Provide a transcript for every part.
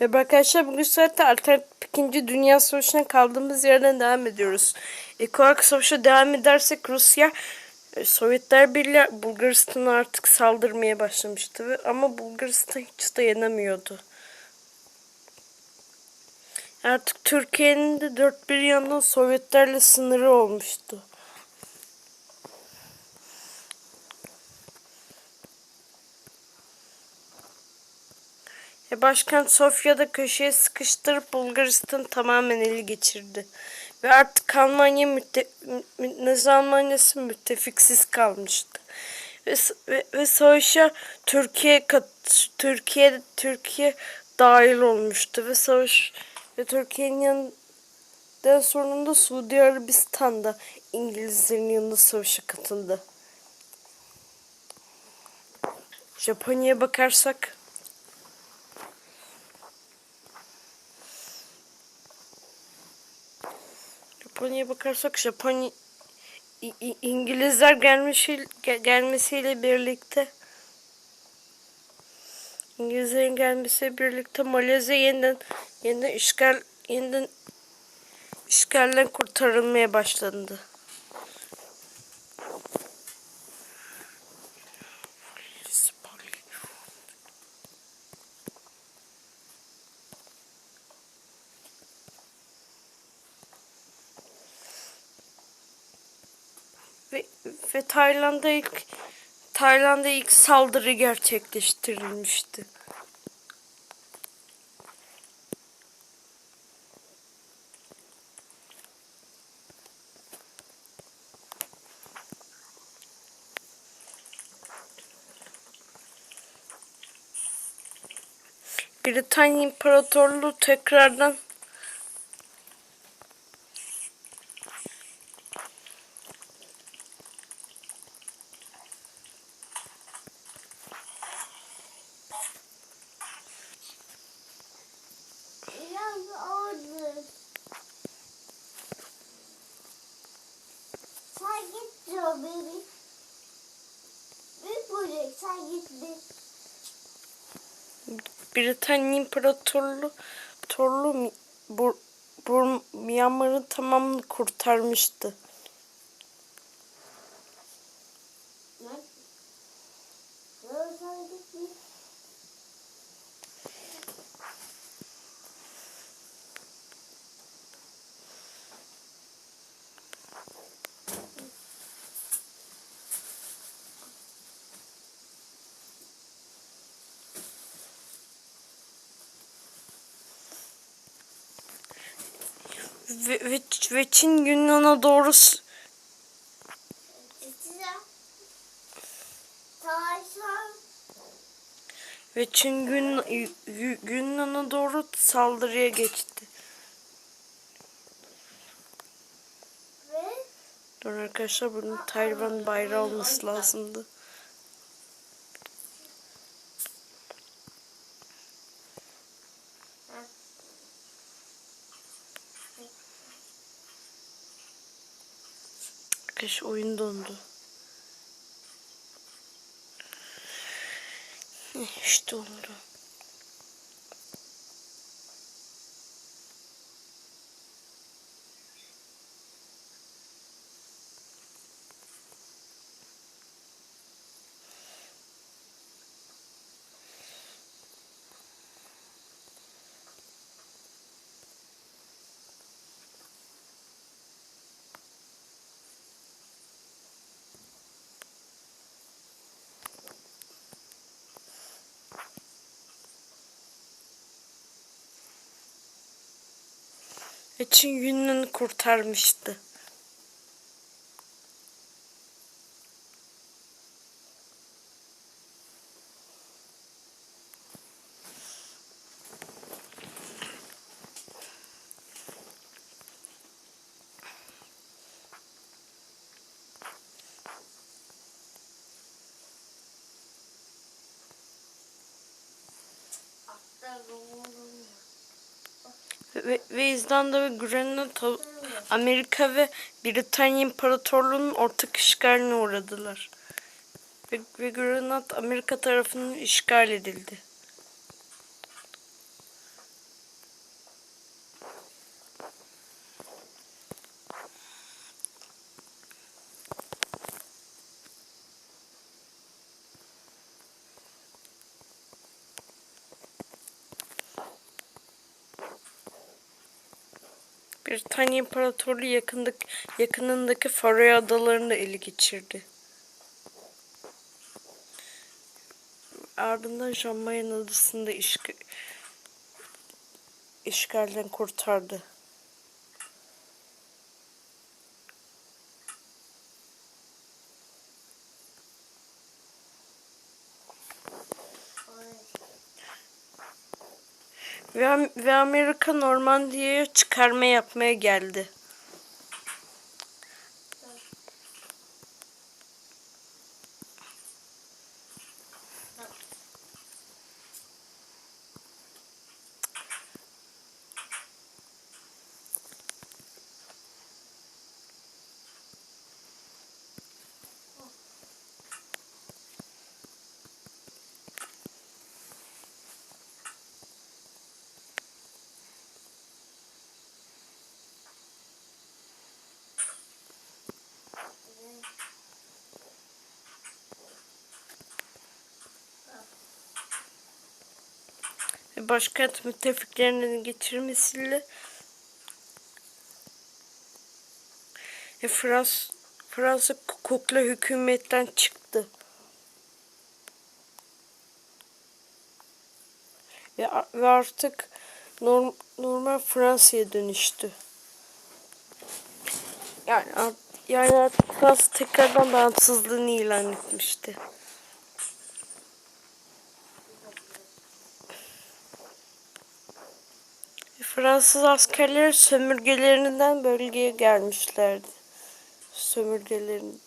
Ve arkadaşlar bugün zaten alternatif 2. Dünya Savaşı'na kaldığımız yerden devam ediyoruz. İlk olarak savaşa devam edersek Rusya e, Sovyetler Birliği Bulgaristan'a artık saldırmaya başlamıştı. Ve, ama Bulgaristan hiç dayanamıyordu. Artık Türkiye'nin de dört bir yandan Sovyetlerle sınırı olmuştu. Ve başkent Sofya'da köşeye sıkıştırıp Bulgaristan'ı tamamen ele geçirdi. Ve artık Almanya mütte, mü, Nazi Almanya'sı müttefiksiz kalmıştı. Ve, ve, ve savaşa Türkiye kat, Türkiye Türkiye dahil olmuştu ve savaş ve Türkiye'nin yanından sonunda Suudi Arabistan'da İngilizlerin yanında savaşa katıldı. Japonya'ya bakarsak Japonya'ya bakarsak Japonya İngilizler gelmesi gel- gelmesiyle birlikte İngilizlerin gelmesiyle birlikte Malezya yeniden yeniden işgal yeniden işgalden kurtarılmaya başlandı. Ve, Tayland'a ilk Tayland'a ilk saldırı gerçekleştirilmişti. Britanya İmparatorluğu tekrardan Sen git diyor beni. Bir böcek sen git bir. Britanya İmparatorluğu Torlu Bur, Bur, Myanmar'ın tamamını kurtarmıştı. Ne? Böyle sen git bir. Ve, ve, Çin Yunan'a doğru ve Çin Yu- Yunan'a doğru saldırıya geçti. Ve Dur arkadaşlar bunun Tayvan bayrağı olması lazımdı. Arkadaşlar oyun dondu. İşte oldu. Ve Çin Yunan'ı kurtarmıştı. atlar ruhunu. Ve, İzlanda ve Grönland Amerika ve Britanya İmparatorluğu'nun ortak işgaline uğradılar. Ve, ve Grönland Amerika tarafından işgal edildi. Britanya İmparatorluğu yakındaki, yakınındaki Faroe Adalarını da ele geçirdi. Ardından Jamayan Adası'nı da işg- işgalden kurtardı. Ve, ve Amerika Normandiya'ya çıkarma yapmaya geldi. Başkent müttefiklerinin getirmesiyle ve Frans Fransa kukla hükümetten çıktı. Ve, ve artık norm, normal Fransa'ya dönüştü. Yani, yani Fransa tekrardan bağımsızlığını ilan etmişti. Fransız askerleri sömürgelerinden bölgeye gelmişlerdi. Sömürgelerin.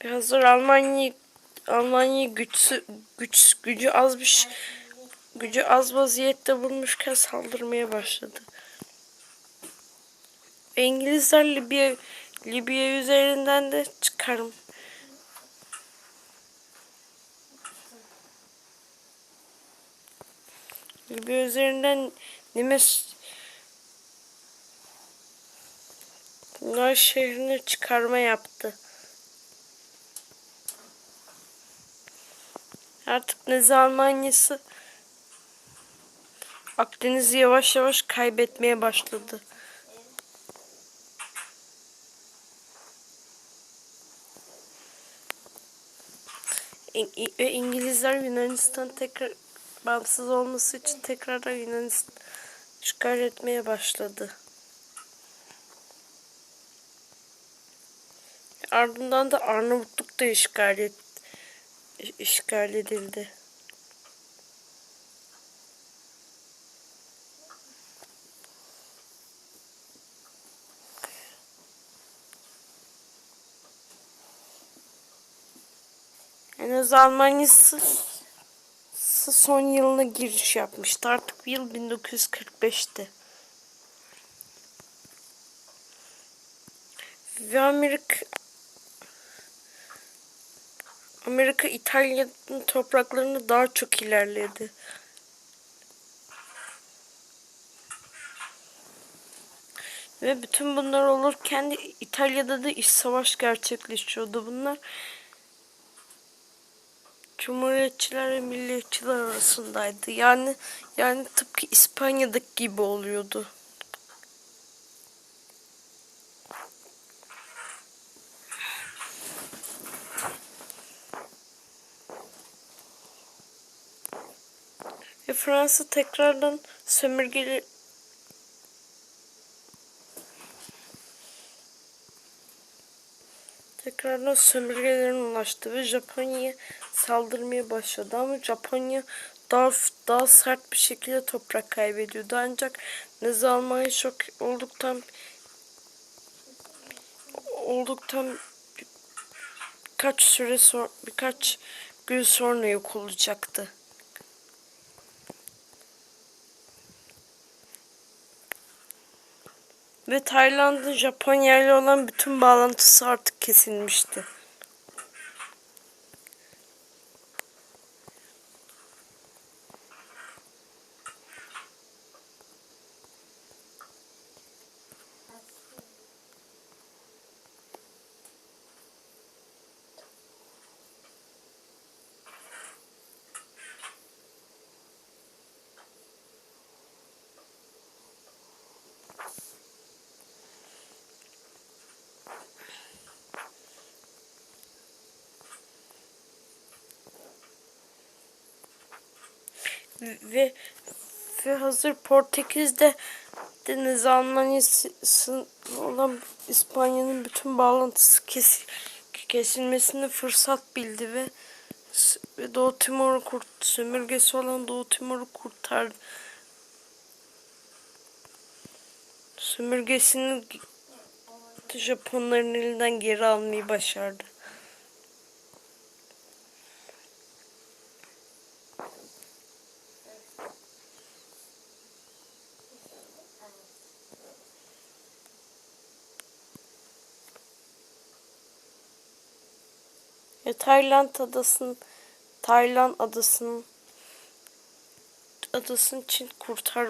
Birazdan Almanya Almanya güçsü güç gücü az bir şey- gücü az vaziyette bulmuşken saldırmaya başladı. İngilizler Libya Libya üzerinden de çıkarım Libya üzerinden Nimes Bunlar şehrine çıkarma yaptı. Artık Nazi Almanyası Akdeniz'i yavaş yavaş kaybetmeye başladı. Ve İngilizler Yunanistan tekrar bağımsız olması için tekrardan Yunanistan işgal etmeye başladı. Ardından da Arnavutluk da işgal et, işgal edildi. En az Almanya'sı sı son yılına giriş yapmıştı. Artık yıl 1945'ti. Ve Amerika Amerika İtalya'nın topraklarını daha çok ilerledi. Ve bütün bunlar olurken İtalya'da da iç savaş gerçekleşiyordu. Bunlar Cumhuriyetçiler ve milliyetçiler arasındaydı. Yani yani tıpkı İspanya'daki gibi oluyordu. Ve Fransa tekrardan sömürgeli tekrardan sömürgelerine ulaştı ve Japonya'ya saldırmaya başladı ama Japonya daha daha sert bir şekilde toprak kaybediyordu ancak Nazi Almanya şok olduktan olduktan birkaç süre sonra birkaç gün sonra yok olacaktı. Ve Tayland'ın Japonya ile olan bütün bağlantısı artık kesilmişti. Ve ve hazır Portekiz'de Deniz Almanya'sı olan İspanya'nın bütün bağlantısı kes, kesilmesini fırsat bildi ve, ve Doğu Timor'u kurt, sömürgesi olan Doğu Timor'u kurtardı. Sömürgesini Japonların elinden geri almayı başardı. Ve Tayland adasının Tayland adasının adasını Çin kurtar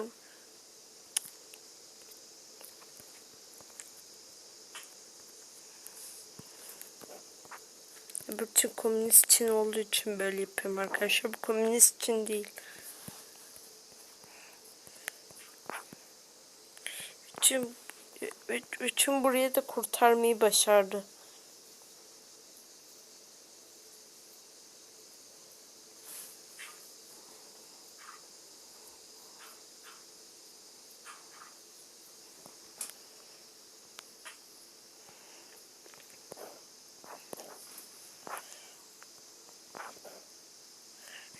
Bütün komünist Çin olduğu için böyle yapıyorum arkadaşlar. Bu komünist Çin değil. Bütün, bütün buraya da kurtarmayı başardı.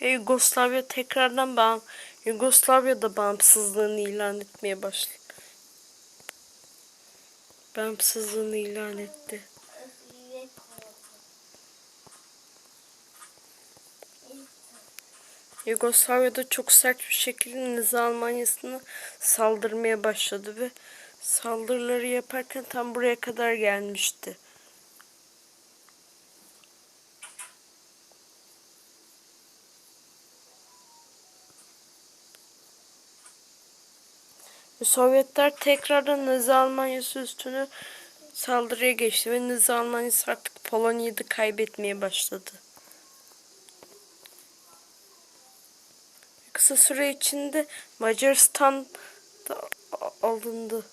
Yugoslavya tekrardan bağım Yugoslavya'da bağımsızlığını ilan etmeye başladı. Bağımsızlığını ilan etti. Yugoslavya'da çok sert bir şekilde Nazi Almanya'sına saldırmaya başladı ve saldırıları yaparken tam buraya kadar gelmişti. Sovyetler tekrardan Nazi Almanya'sı üstüne saldırıya geçti ve Nazi Almanya'sı artık Polonya'yı da kaybetmeye başladı. Kısa süre içinde Macaristan da alındı.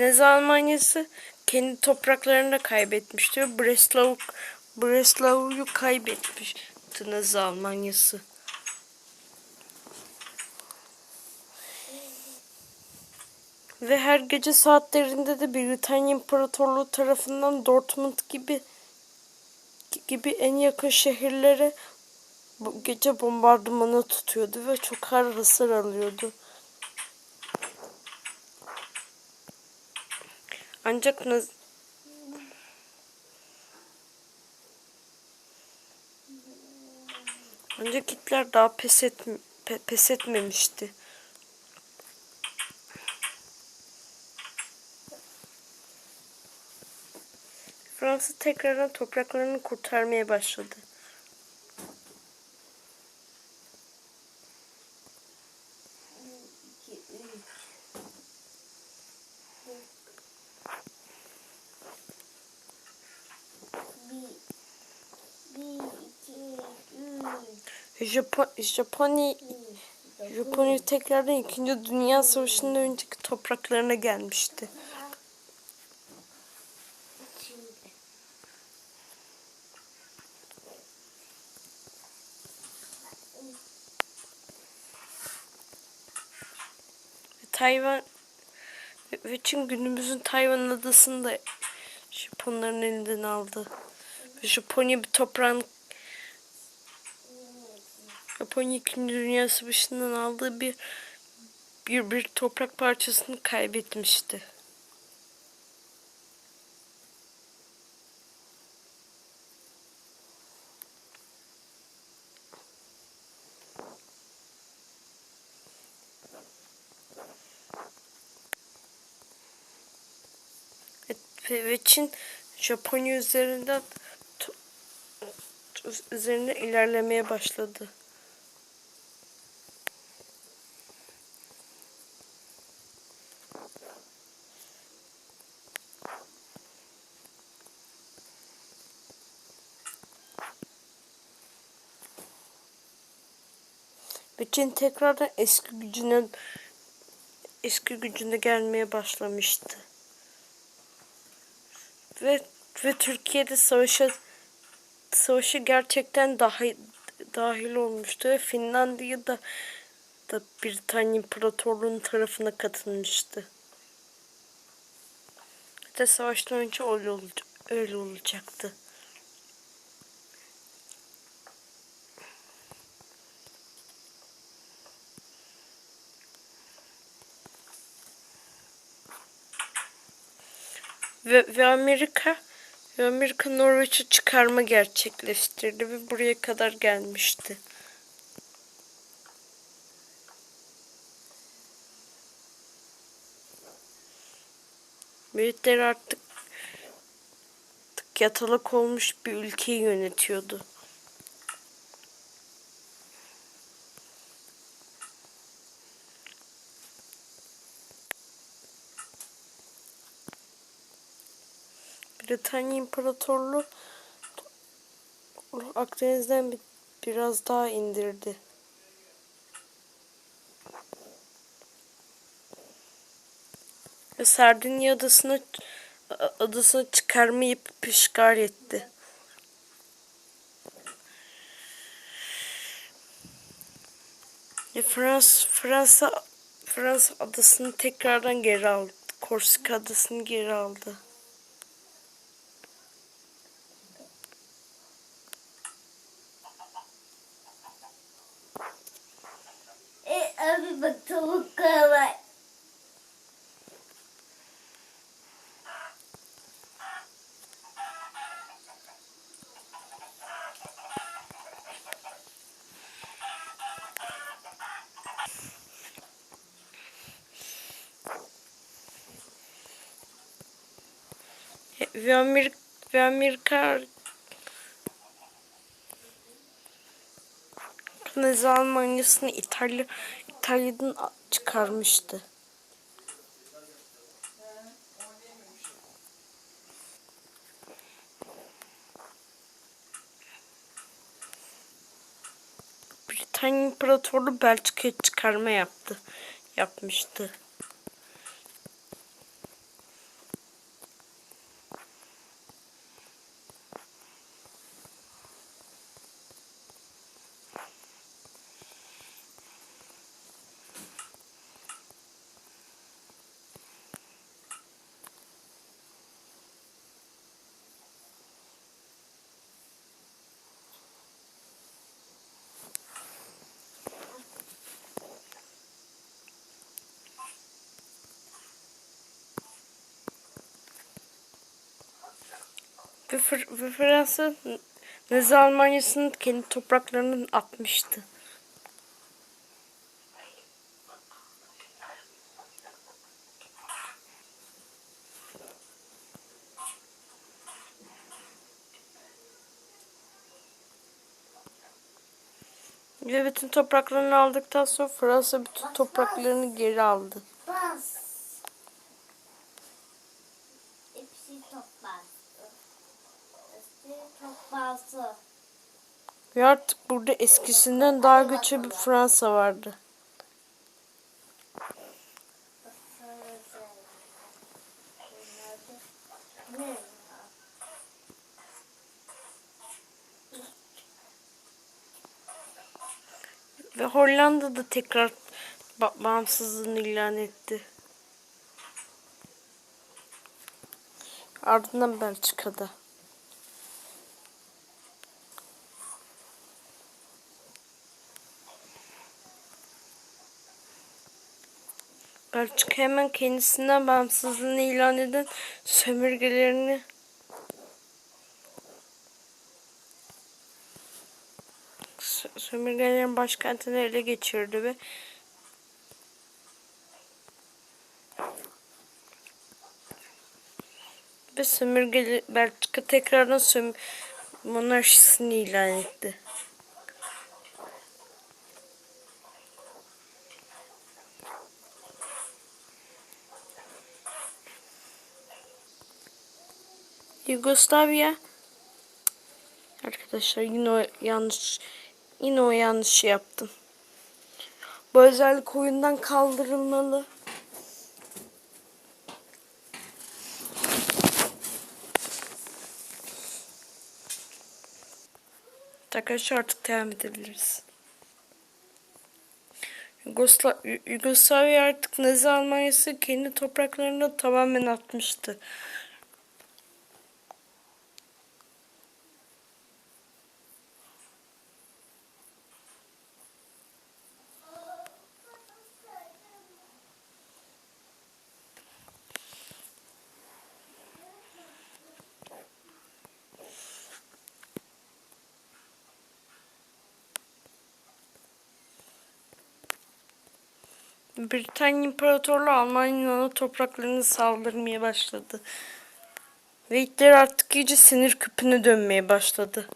Nazi Almanya'sı kendi topraklarını da kaybetmişti. Breslau Breslau'yu kaybetmişti Nazi Almanya'sı. Ve her gece saatlerinde de Britanya İmparatorluğu tarafından Dortmund gibi gibi en yakın şehirlere gece bombardımanı tutuyordu ve çok ağır hasar alıyordu. Ancak Naz Ancak Hitler daha pes, etm pe- pes etmemişti. Fransa tekrardan topraklarını kurtarmaya başladı. Japon Japonya Japonya tekrardan 2. Dünya Savaşı'ndan önceki topraklarına gelmişti. Tayvan ve Çin günümüzün Tayvan adasını da Japonların elinden aldı. Japonya bir toprağın Japonya 2. Dünya Savaşı'ndan aldığı bir bir, bir toprak parçasını kaybetmişti. Ve, Çin Japonya üzerinden üzerine ilerlemeye başladı. Çin tekrardan eski gücüne eski gücüne gelmeye başlamıştı. ve ve Türkiye'de savaşa savaşı gerçekten dahil dahil olmuştu ve Finlandiya da Britanya İmparatorluğu'nun tarafına katılmıştı. İşte savaştan önce öyle, ol- öyle olacaktı. Ve, ve Amerika ve Amerika Norveç'e çıkarma gerçekleştirdi ve buraya kadar gelmişti. Artık, artık yatalak olmuş bir ülkeyi yönetiyordu. Britanya İmparatorluğu Akdeniz'den bir, biraz daha indirdi. Ve Sardinya adasını adasını çıkarmayıp işgal etti. Ve Fransa Fransa Fransa adasını tekrardan geri aldı. Korsika adasını geri aldı. Amerika, ve Amerika Nazi Almanya'sını İtalya İtalya'dan çıkarmıştı. Britanya İmparatorluğu Belçika'ya çıkarma yaptı. Yapmıştı. Ve, Fr- ve Fransa Nazi Almanya'sını kendi topraklarından atmıştı. Ve bütün topraklarını aldıktan sonra Fransa bütün topraklarını geri aldı. Artık burada eskisinden daha güçlü bir Fransa vardı. Ve Hollanda da tekrar ba- bağımsızlığını ilan etti. Ardından Belçika'da. Belçika hemen kendisinden bağımsızlığını ilan eden sömürgelerini sö- sömürgelerin başkentini ele geçirdi ve ve sömürgeli Belçika tekrardan söm monarşisini ilan etti. Yugoslavya. Arkadaşlar yine o yanlış yine o yanlış yaptım. Bu özellik oyundan kaldırılmalı. Arkadaşlar artık devam edebiliriz. Yugosla Yugoslavya artık Nazi Almanya'sı kendi topraklarını tamamen atmıştı. Britanya İmparatorluğu Almanya'nın topraklarını saldırmaya başladı. Ve Hitler artık iyice sinir küpüne dönmeye başladı.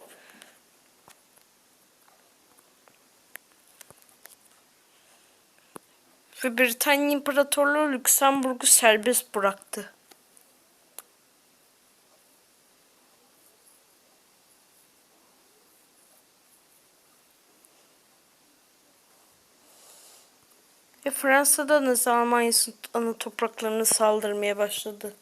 Ve Britanya İmparatorluğu Lüksemburg'u serbest bıraktı. Fransa'da Nazi Almanya'sı ana topraklarını saldırmaya başladı.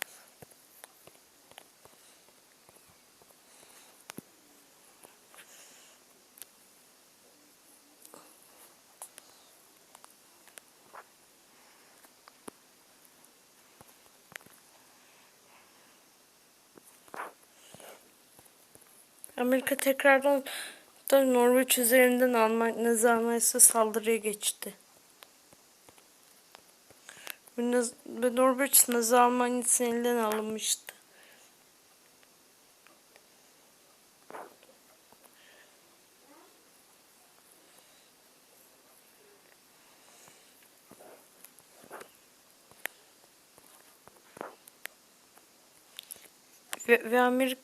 Amerika tekrardan da Norveç üzerinden Alman Nazi Almanya'sı saldırıya geçti. Norveç Nazi Almanya'sının elinden alınmıştı. Ve, ve Amerika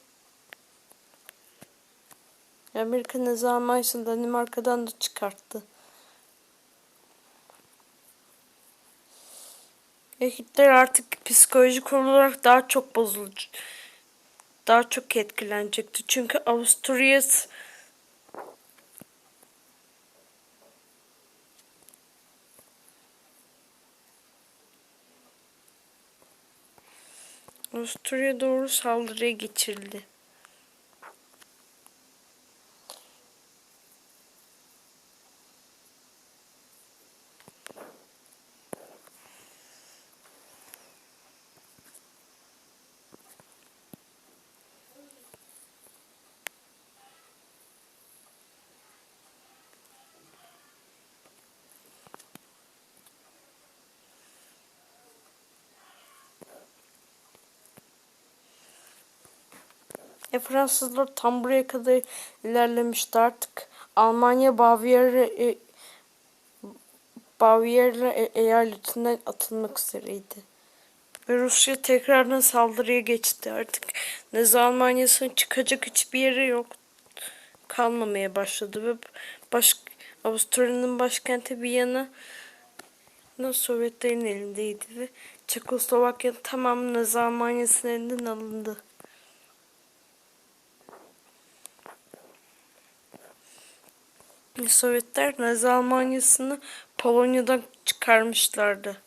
Amerika Nazi Danimarka'dan da çıkarttı. Ve Hitler artık psikolojik olarak daha çok bozulacak. Daha çok etkilenecekti. Çünkü Avusturya Avusturya doğru saldırıya geçirildi. E Fransızlar tam buraya kadar ilerlemişti artık. Almanya Bavyera e, Bavyera e- eyaletinden atılmak üzereydi. Ve Rusya tekrardan saldırıya geçti. Artık Nazi Almanya'sının çıkacak hiçbir yeri yok. Kalmamaya başladı ve baş, Avusturya'nın başkenti Viyana Sovyetlerin elindeydi ve Çekoslovakya'nın tamamı Nazi Almanya'sının elinden alındı. Sovyetler Nazi Almanyası'nı Polonya'dan çıkarmışlardı.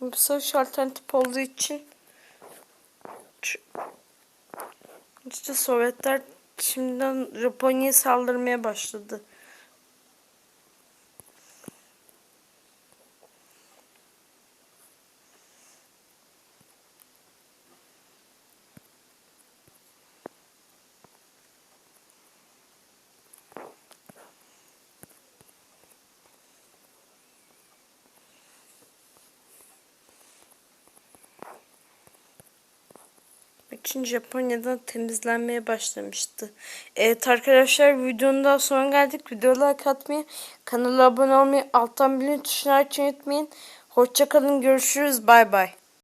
Bu savaş alternatif olduğu için işte Sovyetler şimdiden Japonya'ya saldırmaya başladı. İçin Japonya'dan temizlenmeye başlamıştı. Evet arkadaşlar videonun daha sonuna geldik. Videoya like atmayı, kanala abone olmayı, alttan bildirim tuşunu açmayı unutmayın. Hoşçakalın görüşürüz bay bay.